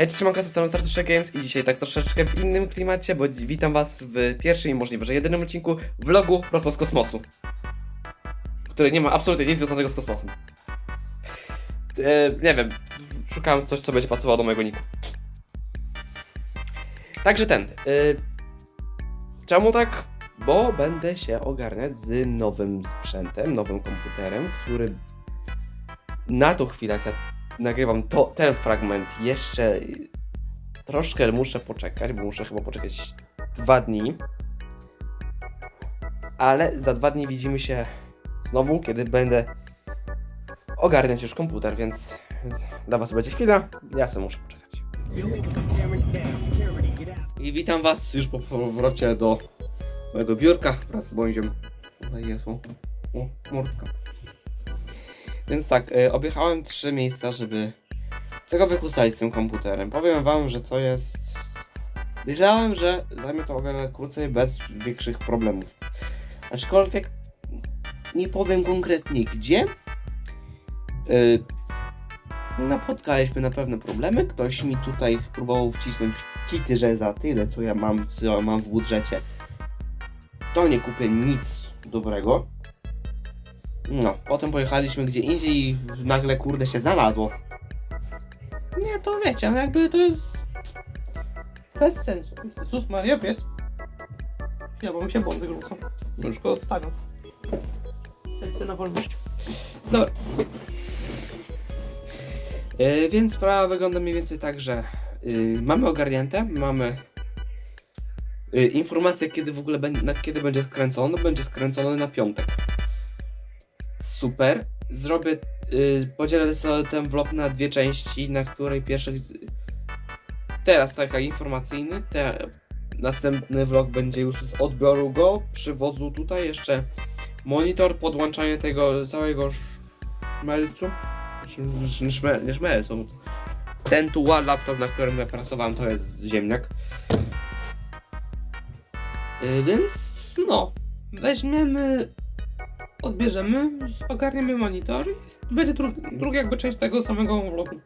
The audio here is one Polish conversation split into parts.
Hej, cześć, mam strony Startusze Games i dzisiaj tak troszeczkę w innym klimacie, bo witam was w pierwszym i możliwe, że jedynym odcinku vlogu prosto z kosmosu. Który nie ma absolutnie nic związanego z kosmosem. E, nie wiem, szukałem coś, co będzie pasowało do mojego niku. Także ten. E, czemu tak? Bo będę się ogarniać z nowym sprzętem, nowym komputerem, który na tą chwilę, jak ja nagrywam to, ten fragment, jeszcze troszkę muszę poczekać, bo muszę chyba poczekać dwa dni. Ale za dwa dni widzimy się znowu, kiedy będę ogarniać już komputer, więc dla Was będzie chwila, ja sobie muszę poczekać. I witam Was już po powrocie do mojego biurka wraz z Bąziem. Tutaj jest o, o, murtka. Więc tak, y, objechałem trzy miejsca, żeby tego wykusać z tym komputerem. Powiem wam, że to jest... Myślałem, że zajmie to o wiele krócej, bez większych problemów. Aczkolwiek nie powiem konkretnie gdzie. Yy, napotkaliśmy na pewne problemy. Ktoś mi tutaj próbował wcisnąć kity, że za tyle, co ja mam, co ja mam w budżecie, to nie kupię nic dobrego. No, potem pojechaliśmy gdzie indziej i nagle kurde się znalazło. Nie, to wiecie, jakby to jest bez sensu. Jezus Maria, pies. Ja bo mi się błąd rzucą. Już go odstawiam. Chcecie na wolność? Dobra. E, więc sprawa wygląda mniej więcej tak, że y, mamy ogarnięte, mamy y, informację, kiedy w ogóle będzie, kiedy będzie skręcony. Będzie skręcony na piątek. Super. Zrobię, y, podzielę sobie ten vlog na dwie części, na której pierwszy teraz taka informacyjny, te, następny vlog będzie już z odbioru go, przywozu tutaj jeszcze monitor, podłączanie tego całego szmelcu, Sz- szmel, nie szmelcu, ten tu laptop, na którym ja pracowałem, to jest ziemniak. Y, więc no, weźmiemy odbierzemy, ogarniemy monitor i będzie dru- druga jakby część tego samego vlogu.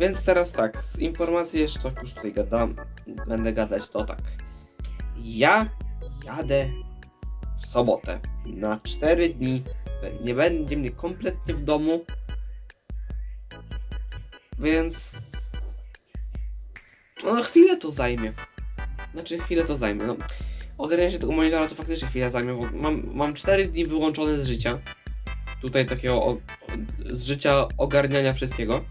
Więc teraz tak, z informacji jeszcze jak już tutaj gadam, będę gadać to tak. Ja jadę w sobotę na 4 dni. Nie będzie mnie kompletnie w domu. Więc no chwilę to zajmie. Znaczy chwilę to zajmie. No, ogarnięcie tego monitora to faktycznie chwilę zajmie, bo mam, mam 4 dni wyłączone z życia. Tutaj takiego o, o, z życia ogarniania wszystkiego.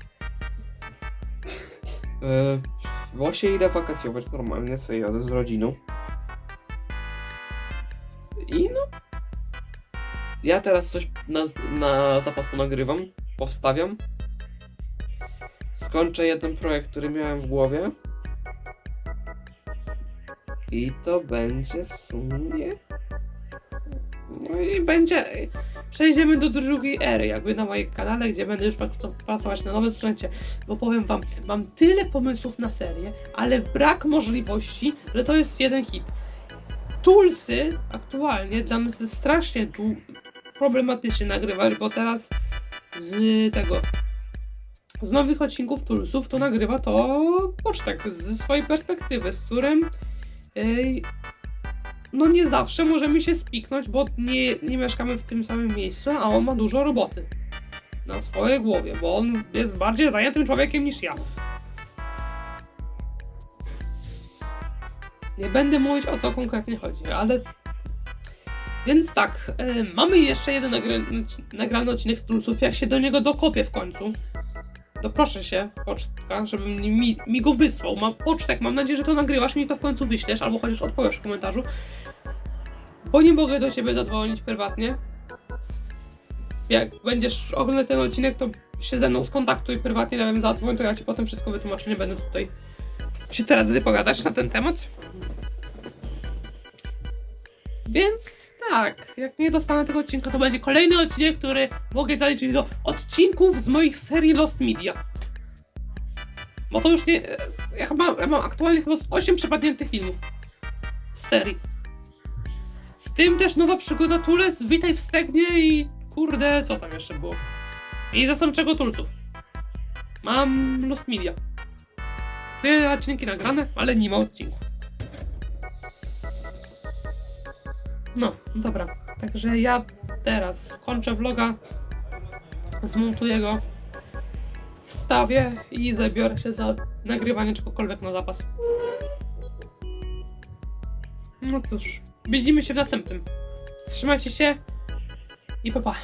Yy, się idę wakacjować normalnie, sobie jadę z rodziną. I no. Ja teraz coś na, na zapas ponagrywam, powstawiam. Skończę jeden projekt, który miałem w głowie. I to będzie w sumie. No i będzie. Przejdziemy do drugiej ery, jakby na moim kanale, gdzie będę już prac- pracować na nowym sprzęcie. Bo powiem wam, mam tyle pomysłów na serię, ale brak możliwości, że to jest jeden hit. Toolsy aktualnie dla nas jest strasznie problematycznie nagrywać, bo teraz z tego. Z nowych odcinków Toolsów to nagrywa to pocztek ze swojej perspektywy, z którym no nie zawsze możemy się spiknąć, bo nie, nie mieszkamy w tym samym miejscu, a on ma dużo roboty na swojej głowie, bo on jest bardziej zajętym człowiekiem niż ja. Nie będę mówić o co konkretnie chodzi, ale. Więc tak, e, mamy jeszcze jeden nagra nagrany odcinek z Tulsów. Jak się do niego dokopię w końcu, to proszę się, pocztka, żebym mi, mi, go wysłał. Mam pocztek, mam nadzieję, że to nagrywasz, mi to w końcu wyślesz, albo chociaż odpowiesz w komentarzu. Bo nie mogę do ciebie zadzwonić prywatnie. Jak będziesz oglądać ten odcinek, to się ze mną skontaktuj prywatnie, żebym zadzwonił, to ja ci potem wszystko wytłumaczę. Nie będę tutaj się teraz wypowiadać na ten temat. Więc tak, jak nie dostanę tego odcinka, to będzie kolejny odcinek, który mogę zaliczyć do odcinków z moich serii Lost Media. Bo to już nie. Ja, chyba, ja mam aktualnie chyba z 8 przepadniętych filmów z serii. W tym też nowa przygoda Tules, witaj w Stegnie i kurde, co tam jeszcze było? I zastępczego Tulców. mam Lost Media. Tyle odcinki nagrane, ale nie ma odcinku. No, dobra. Także ja teraz kończę vloga, zmontuję go, wstawię i zabiorę się za nagrywanie czegokolwiek na zapas. No cóż, widzimy się w następnym. Trzymajcie się i pa pa.